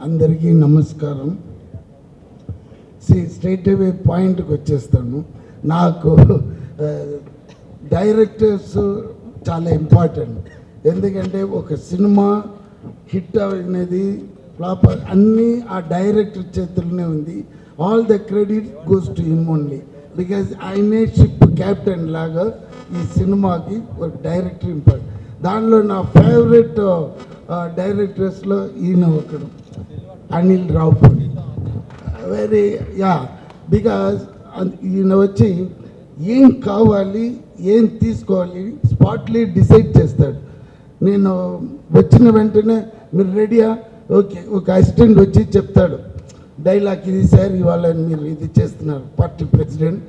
అందరికీ నమస్కారం. స్ట్రైట్ అవే పాయింట్కి వచ్చేస్తాను. నాకు డైరెక్టర్స్ చాలా ఇంపార్టెంట్ ఎందుకంటే ఒక సినిమా హిట్ అనేది ఫ్లాప్ అన్నీ ఆ డైరెక్టర్ చేతుల్లోనే ఉంది. All the credit goes to him only because ఆయనే షిప్ క్యాప్టెన్ లాగా ఈ సినిమాకి ఒక డైరెక్టర్ ఇంపార్టెంట్ దానిలో నా ఫేవరెట్ డైరెక్టర్స్లో ఈయన ఒకడు. Anil Ravipudi very yeah because ఈయన వచ్చి ఏం కావాలి ఏం తీసుకోవాలి స్పాట్లీ డిసైడ్ చేస్తాడు. నేను వచ్చిన వెంటనే మీరు రెడీయా ఓకే ఒక అసిస్టెంట్ వచ్చి చెప్తాడు. డైలాగ్ ఇది సార్ ఇవాళ మీరు ఇది చేస్తున్నారు పార్టీ ప్రెసిడెంట్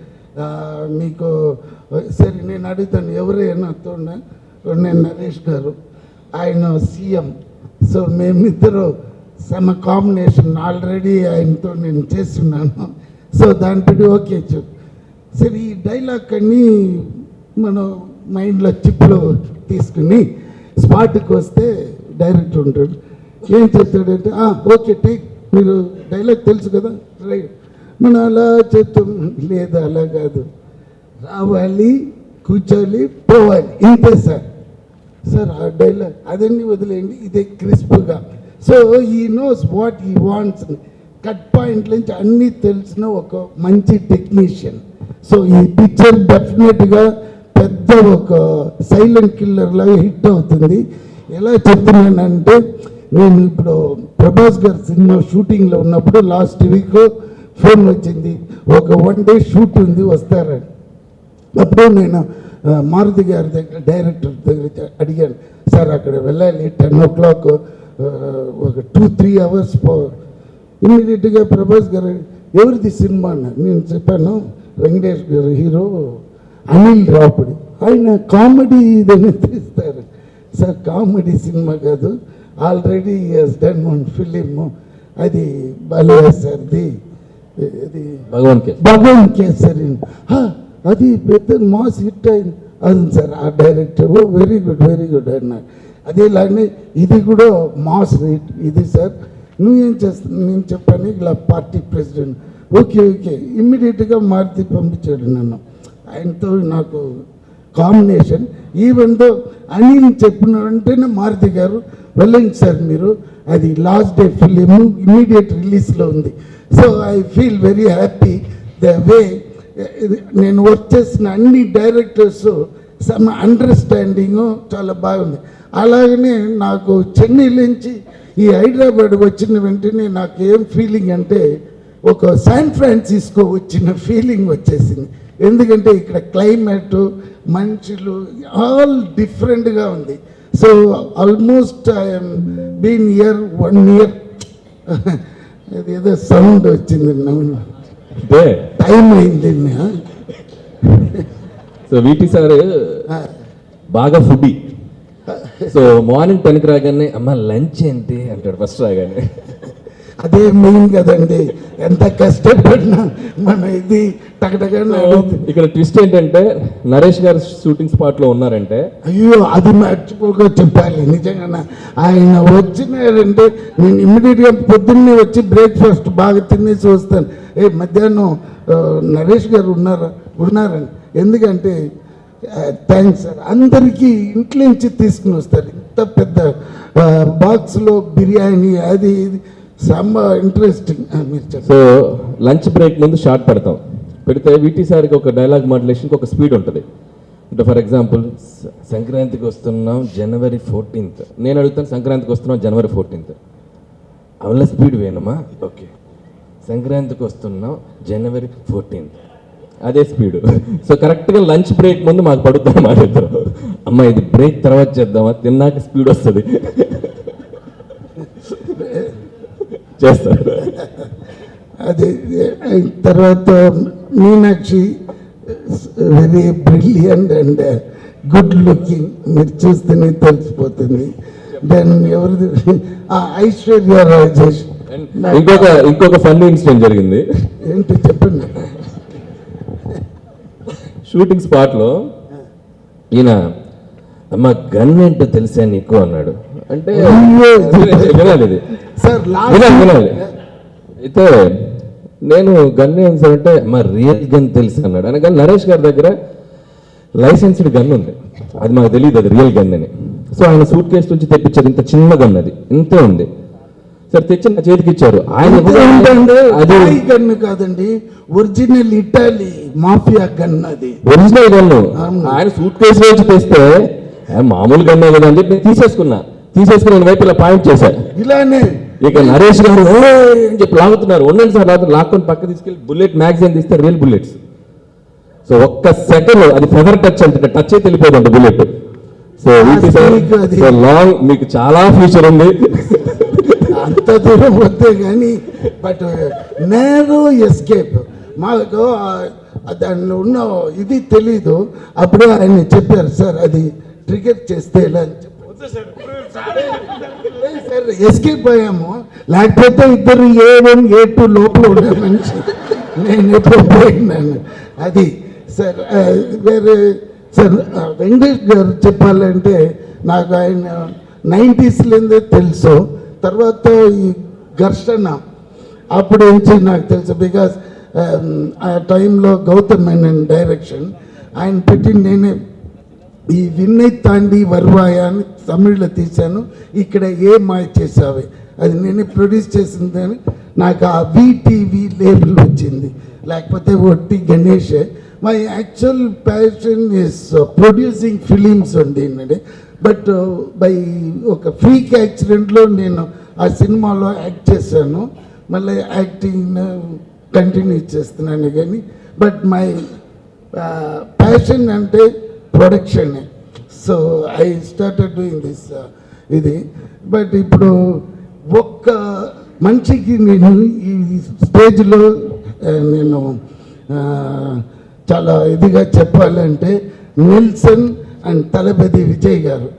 మీకు సరే నేను అడుగుతాను ఎవరైనా తోడినా నేను నరేష్ గారు. ఆయన సీఎం. సో మేమిద్దరు సమ కాంబినేషన్ ఆల్రెడీ ఆయనతో నేను చేస్తున్నాను సో దాన్ని బట్టి ఓకే చెప్పు సరే ఈ డైలాగ్ అన్ని మనం మైండ్లో చిప్లో తీసుకుని స్పాట్కి వస్తే డైరెక్టర్ ఉంటాడు ఏం చెప్తాడంటే ఓకే టేక్ మీరు డైలాగ్ తెలుసు కదా? రైట్ మనం అలా చెప్తాం లేదు అలా కాదు. రావాలి కూర్చోవాలి పోవాలి. ఇంతే సార్ సార్ ఆ డైలాగ్ అదన్నీ వదిలేయండి. ఇదే క్రిస్ప్గా so he knows what he wants cut point నుంచి అన్నీ తెలిసిన ఒక మంచి టెక్నీషియన్ సో ఈ పిక్చర్ డెఫినెట్గా పెద్ద ఒక సైలెంట్ కిల్లర్ లాగా హిట్ అవుతుంది. ఎలా చెప్తున్నానంటే నేను ఇప్పుడు ప్రభాస్ గారి సినిమా షూటింగ్లో ఉన్నప్పుడు లాస్ట్ వీక్ ఫోన్ వచ్చింది. ఒక వన్ డే షూట్ ఉంది వస్తారని. అప్పుడు నేను మారుతి గారి దగ్గర డైరెక్టర్ దగ్గర అడిగాను. సార్ అక్కడ వెళ్ళాలి టెన్ ఓ క్లాక్ ఒక టూ త్రీ అవర్స్ ఇమ్మీడియట్గా ప్రభాస్ గారు ఎవరిది సినిమా అన్నారు నేను చెప్పాను వెంకటేష్ గారు హీరో అనిల్ రాపుడి ఆయన కామెడీ ఇదని తీస్తారు. సార్ కామెడీ సినిమా కాదు. Already he's done one film అది బాలయ్య సార్ది. ఇది భగవాన్ భగవాన్ కేసరి. హా, అది పెద్ద మాస్ హిట్ అయింది. అవును సార్ ఆ director. Very good very good అన్నారు అదేలానే ఇది కూడా మాస్ రేట్. ఇది సార్ నువ్వేం చేస్తా నేను చెప్పాను ఇలా పార్టీ ప్రెసిడెంట్. Okay okay. ఇమ్మీడియట్గా మారుతి పంపించాడు నన్ను. ఆయనతో నాకు కాంబినేషన్. ఈవెన్ దో అని చెప్పిన వెంటనే మారుతి గారు వెళ్ళండి సార్ మీరు. అది లాస్ట్ డే ఫిలిం ఇమ్మీడియట్ రిలీజ్లో ఉంది. So I feel very happy the way నేను వర్క్ చేసిన అన్ని డైరెక్టర్స్ సమ్ అండర్స్టాండింగ్ చాలా బాగుంది. అలాగనే నాకు చెన్నై నుంచి ఈ హైదరాబాద్ వచ్చిన వెంటనే నాకు ఏం ఫీలింగ్ అంటే ఒక శాన్ ఫ్రాన్సిస్కో వచ్చిన ఫీలింగ్ వచ్చేసింది. ఎందుకంటే ఇక్కడ క్లైమేట్ మనుషులు ఆల్ డిఫరెంట్గా ఉంది. So almost I'm been year one year ఏదో సౌండ్ వచ్చింది అంటే టైం అయింది సో వీటి సార్ బాగా ఫుడ్డీ సో మార్నింగ్ టెన్కి రాగానే అమ్మ లంచ్ ఏంటి? అంటాడు ఫస్ట్ రాగానే. అదే మెయిన్ కదండి ఎంత కష్టపడినా మన ఇది ఇక్కడ ట్విస్ట్ ఏంటంటే నరేష్ గారు షూటింగ్ స్పాట్లో ఉన్నారంటే అయ్యో అది మర్చిపోక చెప్పాలి నిజంగా ఆయన వచ్చినారంటే నేను ఇమ్మీడియట్గా పొద్దున్నే వచ్చి బ్రేక్ఫాస్ట్ బాగా తినేసి వస్తాను. ఏ మధ్యాహ్నం నరేష్ గారు ఉన్నారా? ఉన్నారని ఎందుకంటే థ్యాంక్స్ సార్ అందరికీ ఇంట్లో నుంచి తీసుకుని వస్తారు. ఇంత పెద్ద బాక్స్లో బిర్యానీ అది ఇది. సమ్మ ఇంట్రెస్టింగ్ మీరు సో లంచ్ బ్రేక్ ముందు షార్ట్ పెడతాం. పెడితే వీటి సార్కి ఒక డైలాగ్ మాడ్యులేషన్కి ఒక స్పీడ్ ఉంటుంది. అంటే ఫర్ ఎగ్జాంపుల్ సంక్రాంతికి వస్తున్నాం జనవరి ఫోర్టీన్త్ నేను అడుగుతాను సంక్రాంతికి వస్తున్నాం జనవరి ఫోర్టీన్త్ అవల్ల స్పీడ్ వేనమ్మా ఓకే సంక్రాంతికి వస్తున్నాం జనవరి ఫోర్టీన్త్ అదే స్పీడ్. సో కరెక్ట్గా లంచ్ బ్రేక్ ముందు మాకు పడుద్దాం మా ఇద్దరు. అమ్మ ఇది బ్రేక్ తర్వాత చేద్దామా? తిన్నాక స్పీడ్ వస్తుంది. చేస్తారు. అది తర్వాత Meenakshi very brilliant and good looking. మీరు చూస్తేనే తెలిసిపోతుంది. దెన్ ఎవరిది? ఐశ్వర్య రాజేష్. ఇంకొక ఇంకొక ఫన్నీ ఇన్సిడెంట్ జరిగింది. ఏంటి చెప్పండి. షూటింగ్ స్పాట్లో ఈయన అమ్మ గన్ ఏంటో తెలుసా నీకు? అన్నాడు. అంటే అయ్యో. వినాలి ఇది. సార్ వినాలి వినాలి. లాస్ట్ అయితే నేను గన్ ఏం సార్ అంటే మా రియల్ గన్ తెలుసు అన్నాడు. అనగానే నరేష్ గారి దగ్గర లైసెన్స్డ్ గన్ ఉంది. అది మాకు తెలియదు అది రియల్ గన్ అని. సో ఆయన సూట్ కేసు నుంచి తెప్పించారు. ఇంత చిన్న గన్ అది. ఇంతే ఉంది. సార్ తెచ్చి నా చేతికి ఇచ్చారు. ఆయన ఏంటంటే అది థాయ్ గన్ కాదండి. ఒరిజినల్ ఇటాలీ మాఫియా గన్ అది. Original gun. ఆయన సూట్ కేసు నుంచి తెస్తే "ఏ, మామూలు గన్నే కదా అని చెప్పి నేను తీసేసుకున్నా. తీసేసుకుని నేను వైపు ఇలా పాయింట్ చేశాను ఇలానే. ఇక నరేష్ గారు అని చెప్పి లాగుతున్నారు. ఉండండి సార్ లాగుతున్నారు. లాక్కొని పక్క తీసుకెళ్ళి బుల్లెట్ మ్యాగజైన్ తీస్తే రియల్ బుల్లెట్స్. సో ఒక్క సెకండ్ అది ఫెదర్ టచ్ అంటే టచ్ అయితే వెళ్ళిపోతుంది బుల్లెట్. సో లాంగ్ మీకు చాలా ఫ్యూచర్ ఉంది. అంత దూరం వద్దే కానీ బట్ నేరో ఎస్కేప్ మాకు దానిలో ఉన్న ఇది తెలీదు. అప్పుడే ఆయన చెప్పారు సార్ అది ట్రిగర్ చేస్తే ఎలా అని చెప్పి. లేదు సార్ ఎస్కేప్ అయ్యాము. లేకపోతే ఇద్దరు ఏ వన్ ఏ టూ లోపల ఉండే మనిషి. నేను ఎప్పుడు పోయినాను. అది సార్ వేరే సార్ వెంకటేష్ గారు చెప్పాలంటే నాకు ఆయన నైంటీస్లోనే తెలుసు. తర్వాత ఈ ఘర్షణ అప్పుడు నుంచి నాకు తెలుసు బికాస్ um, ఆ టైంలో గౌతమ్ మేనన్ డైరెక్షన్ ఆయన పెట్టి నేనే. ఈ విన్నై తాండి వర్వాయ అని తమిళ్ళో తీశాను ఇక్కడ ఏ మాయ చేసావే అది నేనే ప్రొడ్యూస్ చేసిందని నాకు ఆ విటీవీ లేబుల్ వచ్చింది. లేకపోతే ఒట్టి Ganesh my actual passion is producing films ఉండిందండి బట్ బై ఒక ఫ్రీక్ యాక్సిడెంట్లో నేను ఆ సినిమాలో యాక్ట్ చేశాను. మళ్ళీ యాక్టింగ్ కంటిన్యూ uh, చేస్తున్నాను కానీ. బట్ మై ప్యాషన్ అంటే production so I started doing this ఇది. బట్ ఇప్పుడు ఒక్క మనిషికి నేను ఈ స్టేజ్లో uh, నేను uh, చాలా ఇదిగా చెప్పాలంటే నిల్సన్ అండ్ తలపతి విజయ్ గారు.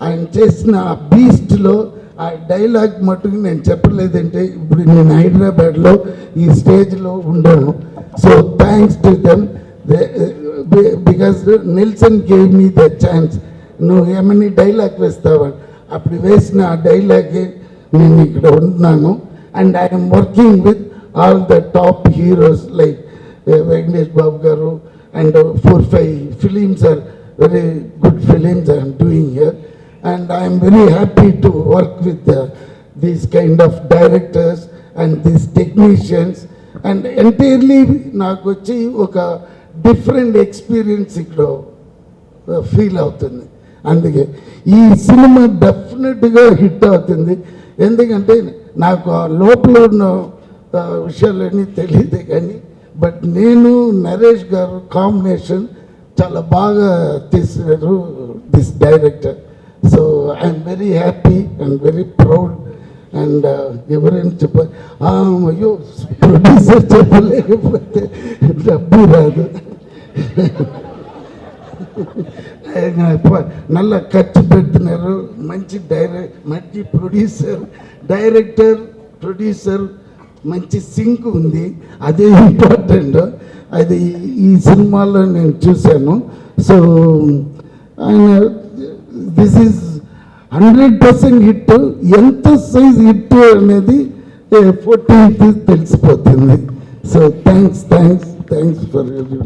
ఆయన చేసిన ఆ బీస్ట్లో ఆ డైలాగ్ మటుకు నేను చెప్పలేదంటే ఇప్పుడు నేను హైదరాబాద్లో ఈ స్టేజ్లో ఉండను. So thanks to them because Nilson gave me the chance నువ్వు ఏమని డైలాగ్ వేస్తావా? అప్పుడు వేసిన ఆ డైలాగే నేను ఇక్కడ ఉంటున్నాను. And I'm working with all the top heroes like Venkatesh Babu garu and four five films are very good films I'm doing here and I'm very happy to work with these kind of directors and these technicians and entirely నాకు వచ్చి ఒక different experience ఇక్కడ uh, feel అవుతుంది. అందుకే ఈ cinema డెఫినెట్గా hit అవుతుంది. ఎందుకంటే నాకు ఆ లోపల ఉన్న uh, విషయాలన్నీ తెలియదు కానీ బట్ నేను నరేష్ గారు కాంబినేషన్ చాలా బాగా తీసినారు this director so I'm very happy and very proud and ఎవరైనా చెప్ప అయ్యో ప్రొడ్యూసర్ చెప్పలేకపోతే డబ్బు రాదు. నల్ల ఖర్చు పెడుతున్నారు మంచి డైరెక్ట్ మంచి ప్రొడ్యూసర్ డైరెక్టర్ ప్రొడ్యూసర్ మంచి సింక్ ఉంది. అదే ఇంపార్టెంట్ అది ఈ సినిమాలో నేను చూశాను. సో ఆయన this is hundred percent hit ఎంత సైజ్ హిట్ అనేది ఫోర్టీన్త్ తెలిసిపోతుంది. So thanks thanks thanks for every